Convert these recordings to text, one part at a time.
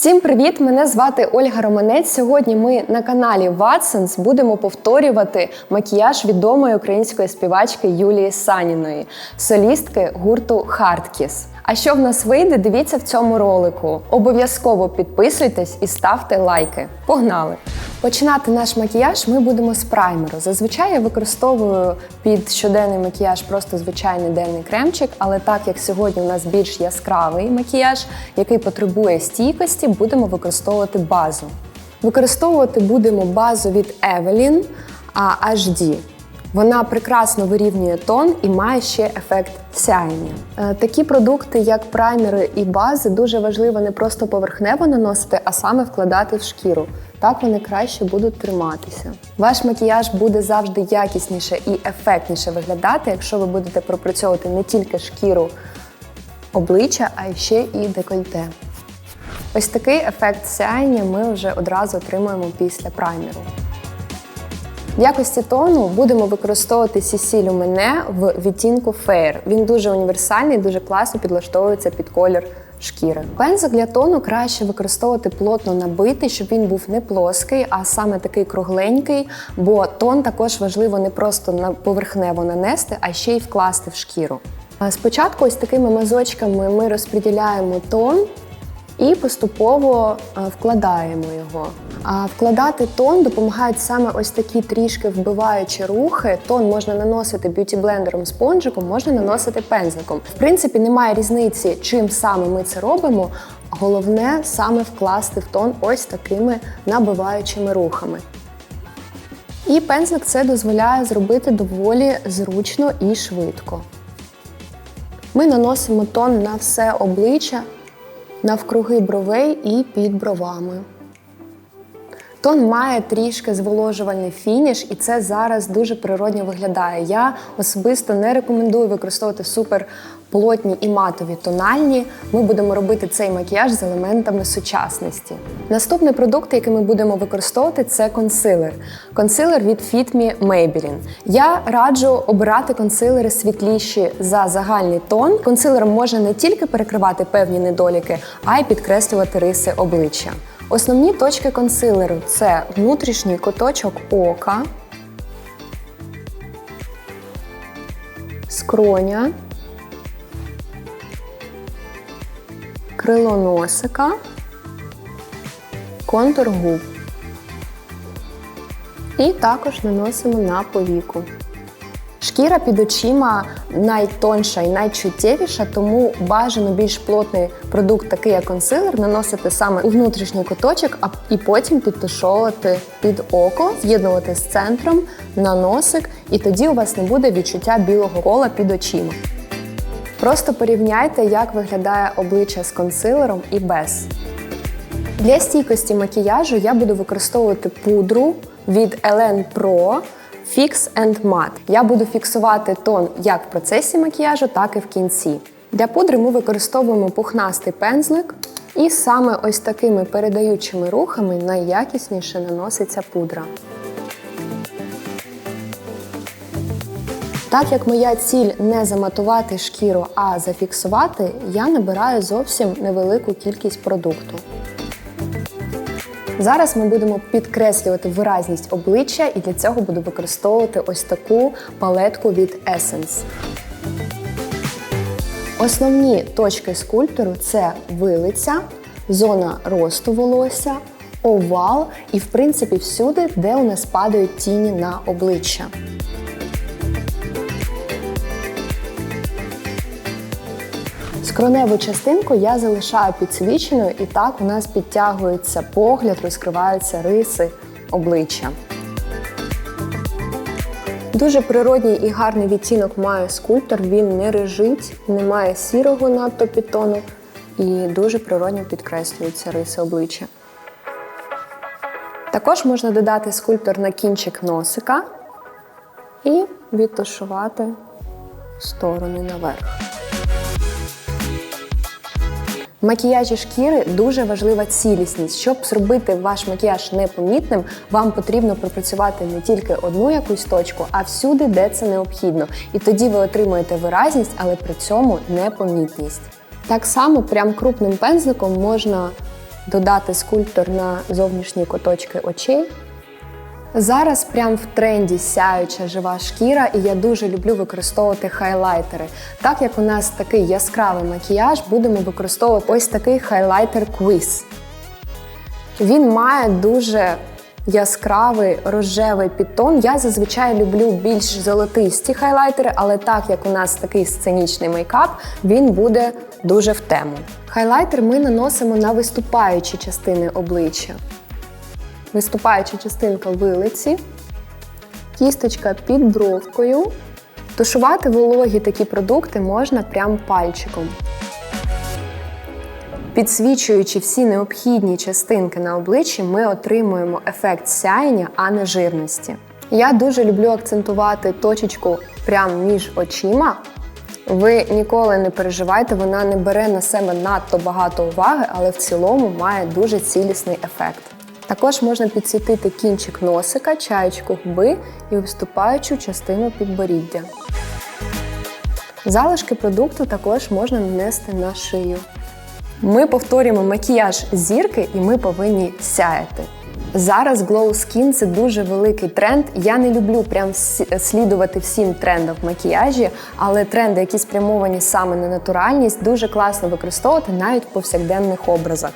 Всім привіт! Мене звати Ольга Романець. Сьогодні ми на каналі Ватсенс будемо повторювати макіяж відомої української співачки Юлії Саніної, солістки гурту Hardkiss. А що в нас вийде, дивіться в цьому ролику. Обов'язково підписуйтесь і ставте лайки. Погнали! Починати наш макіяж ми будемо з праймеру. Зазвичай я використовую під щоденний макіяж просто звичайний денний кремчик, але так як сьогодні у нас більш яскравий макіяж, який потребує стійкості, будемо використовувати базу. Використовувати будемо базу від Evelyn HD. Вона прекрасно вирівнює тон і має ще ефект сяєння. Е, Такі продукти, як праймери і бази, дуже важливо не просто поверхнево наносити, а саме вкладати в шкіру. Так вони краще будуть триматися. Ваш макіяж буде завжди якісніше і ефектніше виглядати, якщо ви будете пропрацьовувати не тільки шкіру обличчя, а ще і декольте. Ось такий ефект сяєння ми вже одразу отримуємо після праймеру. В якості тону будемо використовувати CC Lumene в відтінку Fair. Він дуже універсальний, дуже класно підлаштовується під колір шкіри. Пензик для тону краще використовувати плотно набитий, щоб він був не плоский, а саме такий кругленький, бо тон також важливо не просто на поверхнево нанести, а ще й вкласти в шкіру. Спочатку ось такими мазочками ми розподіляємо тон і поступово е, вкладаємо його. А вкладати тон допомагають саме ось такі трішки вбиваючі рухи. Тон можна наносити б'юті-блендером спонжиком, можна наносити пензликом. В принципі, немає різниці, чим саме ми це робимо. Головне саме вкласти в тон ось такими набиваючими рухами. І пензлик це дозволяє зробити доволі зручно і швидко. Ми наносимо тон на все обличчя, навкруги бровей і під бровами. Тон має трішки зволожувальний фініш, і це зараз дуже природньо виглядає. Я особисто не рекомендую використовувати супер плотні і матові тональні. Ми будемо робити цей макіяж з елементами сучасності. Наступний продукт, який ми будемо використовувати, це консилер. Консилер від Fit Me Maybelline. Я раджу обирати консилери світліші за загальний тон. Консилером може не тільки перекривати певні недоліки, а й підкреслювати риси обличчя. Основні точки консилеру це внутрішній куточок ока, скроня, крило носика, контур губ. І також наносимо на повіку. Шкіра під очима найтонша і найчуттєвіша, тому бажано більш плотний продукт, такий як консилер, наносити саме у внутрішній куточок, а і потім підтушовувати під око, з'єднувати з центром на носик, і тоді у вас не буде відчуття білого кола під очима. Просто порівняйте, як виглядає обличчя з консилером і без. Для стійкості макіяжу я буду використовувати пудру від Elen Pro Fix and Matte. Я буду фіксувати тон як в процесі макіяжу, так і в кінці. Для пудри ми використовуємо пухнастий пензлик, і саме ось такими передаючими рухами найякісніше наноситься пудра. Так як моя ціль не заматувати шкіру, а зафіксувати, я набираю зовсім невелику кількість продукту. Зараз ми будемо підкреслювати виразність обличчя і для цього буду використовувати ось таку палетку від Essence. Основні точки скульптору це вилиця, зона росту волосся, овал і, в принципі, всюди, де у нас падають тіні на обличчя. Скроневу частинку я залишаю підсвіченою, і так у нас підтягується погляд, розкриваються риси обличчя. Дуже природній і гарний відтінок має скульптор, він не режить, не має сірого надто підтону і дуже природньо підкреслюються риси обличчя. Також можна додати скульптор на кінчик носика і відтушувати сторони наверх. В макіяжі шкіри дуже важлива цілісність. Щоб зробити ваш макіяж непомітним, вам потрібно пропрацювати не тільки одну якусь точку, а всюди, де це необхідно. І тоді ви отримуєте виразність, але при цьому непомітність. Так само, прям крупним пензликом можна додати скульптор на зовнішні куточки очей. Зараз прям в тренді сяюча жива шкіра, і я дуже люблю використовувати хайлайтери. Так як у нас такий яскравий макіяж, будемо використовувати ось такий хайлайтер Quiz. Він має дуже яскравий рожевий підтон. Я зазвичай люблю більш золотисті хайлайтери, але так як у нас такий сценічний мейкап, він буде дуже в тему. Хайлайтер ми наносимо на виступаючі частини обличчя. Виступаюча частинка вилиці, кісточка під бровкою. Тушувати вологі такі продукти можна прям пальчиком. Підсвічуючи всі необхідні частинки на обличчі, ми отримуємо ефект сяєння, а не жирності. Я дуже люблю акцентувати точечку прямо між очима. Ви ніколи не переживайте, вона не бере на себе надто багато уваги, але в цілому має дуже цілісний ефект. Також можна підсвітити кінчик носика, чаєчку губи і виступаючу частину підборіддя. Залишки продукту також можна нанести на шию. Ми повторюємо макіяж зірки і ми повинні сяяти. Зараз Glow Skin – це дуже великий тренд. Я не люблю прям слідувати всім трендам в макіяжі, але тренди, які спрямовані саме на натуральність, дуже класно використовувати навіть в повсякденних образах.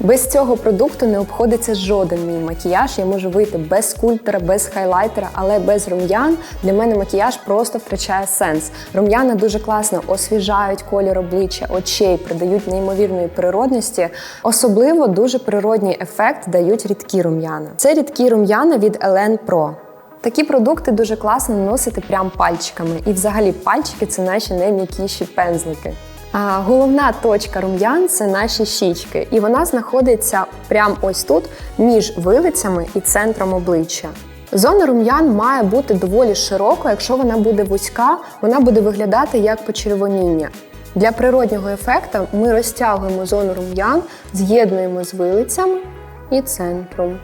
Без цього продукту не обходиться жоден мій макіяж. Я можу вийти без скульптора, без хайлайтера, але без рум'ян для мене макіяж просто втрачає сенс. Рум'яна дуже класно освіжають колір обличчя, очей, придають неймовірної природності. Особливо дуже природній ефект дають рідкі рум'яна. Це рідкі рум'яна від Elen Pro. Такі продукти дуже класно наносити прям пальчиками. І взагалі пальчики це наші найм'якіші пензлики. Головна точка рум'ян це наші щічки, і вона знаходиться прямо ось тут між вилицями і центром обличчя. Зона рум'ян має бути доволі широкою. Якщо вона буде вузька, вона буде виглядати як почервоніння. Для природнього ефекту ми розтягуємо зону рум'ян, з'єднуємо з вилицями і центром.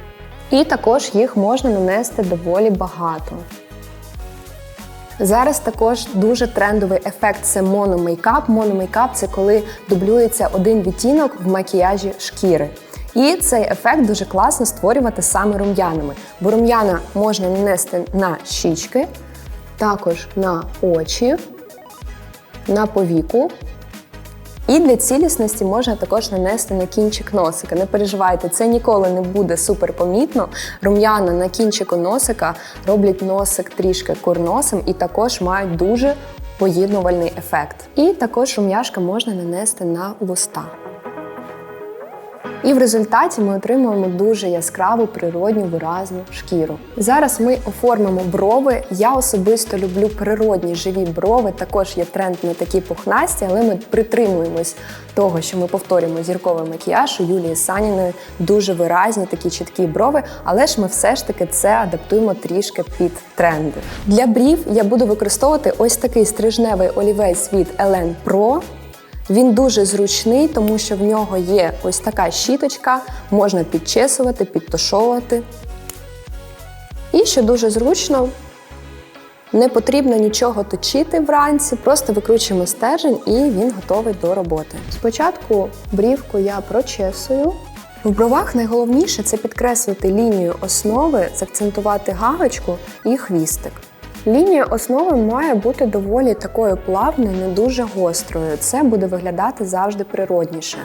І також їх можна нанести доволі багато. Зараз також дуже трендовий ефект це мономейкап. Мономейкап це коли дублюється один відтінок в макіяжі шкіри. І цей ефект дуже класно створювати саме рум'янами, бо рум'яна можна нанести на щічки, також на очі, на повіку. І для цілісності можна також нанести на кінчик носика. Не переживайте, це ніколи не буде супер помітно. Рум'яна на кінчику носика роблять носик трішки курносим і також мають дуже поєднувальний ефект. І також рум'яшка можна нанести на вуста. І в результаті ми отримуємо дуже яскраву, природню, виразну шкіру. Зараз ми оформимо брови. Я особисто люблю природні живі брови. Також є тренд на такі пухнасті, але ми притримуємось того, що ми повторюємо зірковий макіяж у Юлії Саніної дуже виразні, такі чіткі брови. Але ж ми все ж таки це адаптуємо трішки під тренди. Для брів я буду використовувати ось такий стрижневий олівець від Elen Pro. Він дуже зручний, тому що в нього є ось така щіточка, можна підчесувати, підтушовувати. І що дуже зручно, не потрібно нічого точити вранці, просто викручуємо стержень і він готовий до роботи. Спочатку брівку я прочесую. В бровах найголовніше це підкреслити лінію основи, закцентувати галочку і хвістик. Лінія основи має бути доволі такою плавною, не дуже гострою. Це буде виглядати завжди природніше.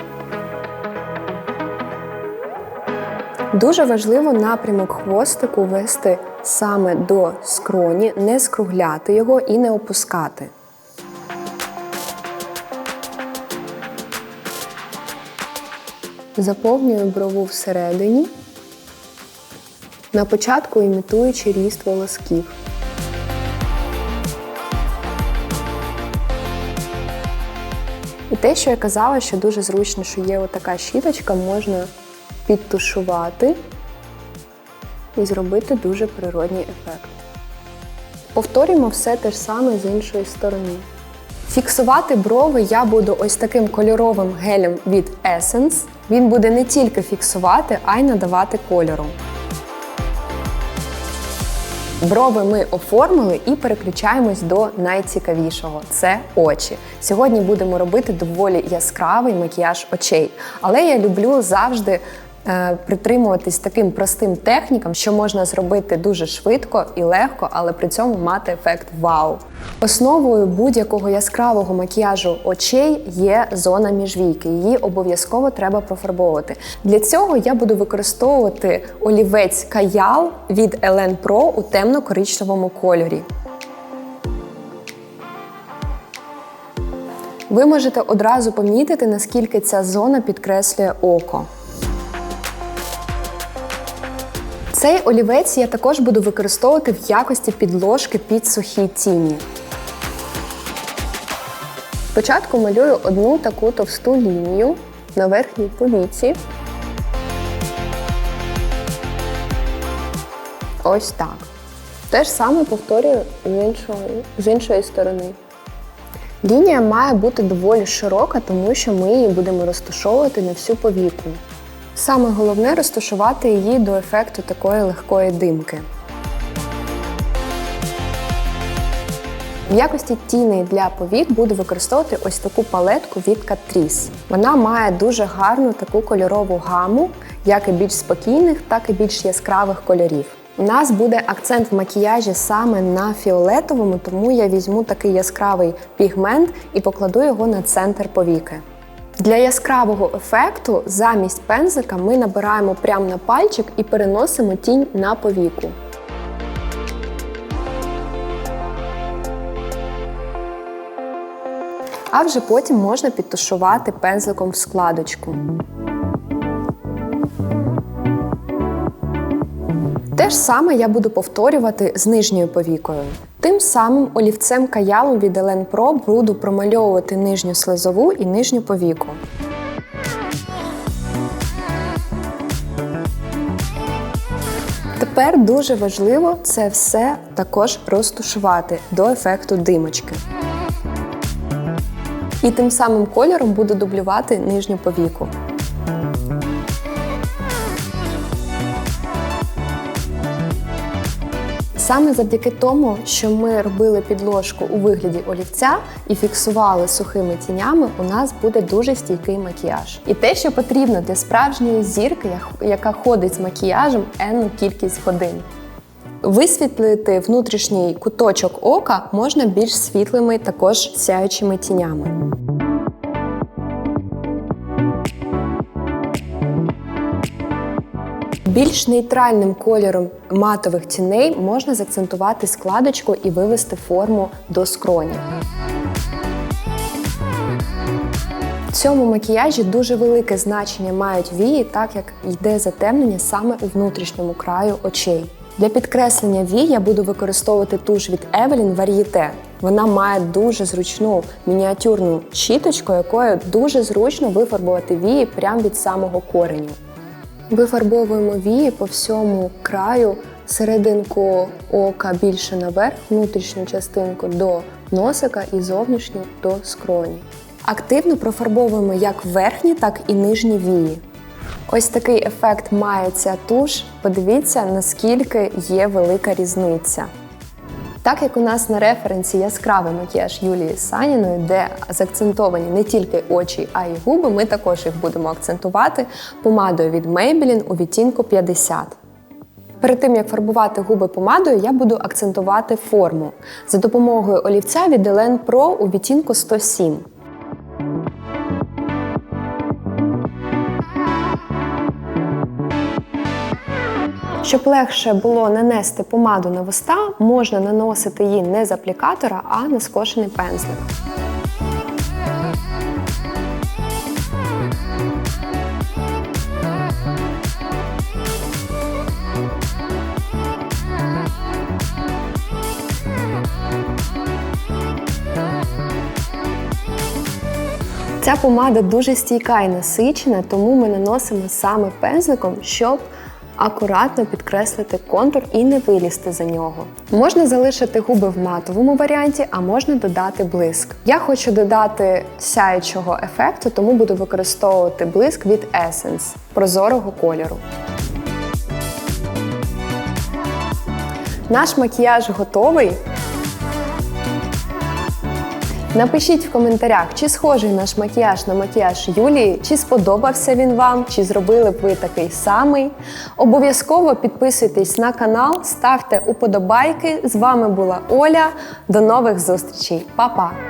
Дуже важливо напрямок хвостику вести саме до скроні, не скругляти його і не опускати. Заповнюю брову всередині, на початку імітуючи ріст волосків. Те, що я казала, що дуже зручно, що є отака щіточка, можна підтушувати і зробити дуже природній ефект. Повторюємо все те ж саме з іншої сторони. Фіксувати брови я буду ось таким кольоровим гелем від Essence. Він буде не тільки фіксувати, а й надавати кольору. Брови ми оформили і переключаємось до найцікавішого це очі. Сьогодні будемо робити доволі яскравий макіяж очей. Але я люблю завжди притримуватись таким простим технікам, що можна зробити дуже швидко і легко, але при цьому мати ефект вау. Основою будь-якого яскравого макіяжу очей є зона міжвійки. Її обов'язково треба профарбовувати. Для цього я буду використовувати олівець Каял від Elen Pro у темно-коричневому кольорі. Ви можете одразу помітити, наскільки ця зона підкреслює око. Цей олівець я також буду використовувати в якості підложки під сухі тіні. Спочатку малюю одну таку товсту лінію на верхній повіці. Ось так. Те ж саме повторюю з іншої, з іншої сторони. Лінія має бути доволі широка, тому що ми її будемо розташовувати на всю повіку. Саме головне розташувати її до ефекту такої легкої димки. В якості тіней для повік буду використовувати ось таку палетку від Catrice. Вона має дуже гарну таку кольорову гаму, як і більш спокійних, так і більш яскравих кольорів. У нас буде акцент в макіяжі саме на фіолетовому, тому я візьму такий яскравий пігмент і покладу його на центр повіки. Для яскравого ефекту замість пензика ми набираємо прямо на пальчик і переносимо тінь на повіку. А вже потім можна підтушувати пензликом в складочку. Те ж саме я буду повторювати з нижньою повікою. Тим самим олівцем каялом від Elen Pro буду промальовувати нижню слизову і нижню повіку. Тепер дуже важливо це все також розтушувати до ефекту димочки. І тим самим кольором буду дублювати нижню повіку. Саме завдяки тому, що ми робили підложку у вигляді олівця і фіксували сухими тінями, у нас буде дуже стійкий макіяж. І те, що потрібно для справжньої зірки, яка ходить з макіяжем енну кількість годин. Висвітлити внутрішній куточок ока можна більш світлими, також сяючими тінями. Більш нейтральним кольором матових тіней можна закцентувати складочку і вивести форму до скроні. В цьому макіяжі дуже велике значення мають вії, так як йде затемнення саме у внутрішньому краю очей. Для підкреслення вій я буду використовувати туш від Evelyn Varieté. Вона має дуже зручну мініатюрну щіточку, якою дуже зручно вифарбувати вії прямо від самого кореню. Вифарбовуємо вії по всьому краю, серединку ока більше наверх, внутрішню частинку до носика і зовнішню до скроні. Активно профарбовуємо як верхні, так і нижні вії. Ось такий ефект має ця туш. Подивіться, наскільки є велика різниця. Так як у нас на референсі яскравий макіяж Юлії Саніної, де заакцентовані не тільки очі, а й губи, ми також їх будемо акцентувати помадою від Maybelline у відтінку 50. Перед тим, як фарбувати губи помадою, я буду акцентувати форму за допомогою олівця від Elen Pro у відтінку 107. Щоб легше було нанести помаду на вуста, можна наносити її не з аплікатора, а на скошений пензлик. Ця помада дуже стійка і насичена, тому ми наносимо саме пензликом, щоб акуратно підкреслити контур і не вилізти за нього. Можна залишити губи в матовому варіанті, а можна додати блиск. Я хочу додати сяючого ефекту, тому буду використовувати блиск від Essence прозорого кольору. Наш макіяж готовий. Напишіть в коментарях, чи схожий наш макіяж на макіяж Юлії, чи сподобався він вам, чи зробили б ви такий самий. Обов'язково підписуйтесь на канал, ставте уподобайки. З вами була Оля. До нових зустрічей, Па-па!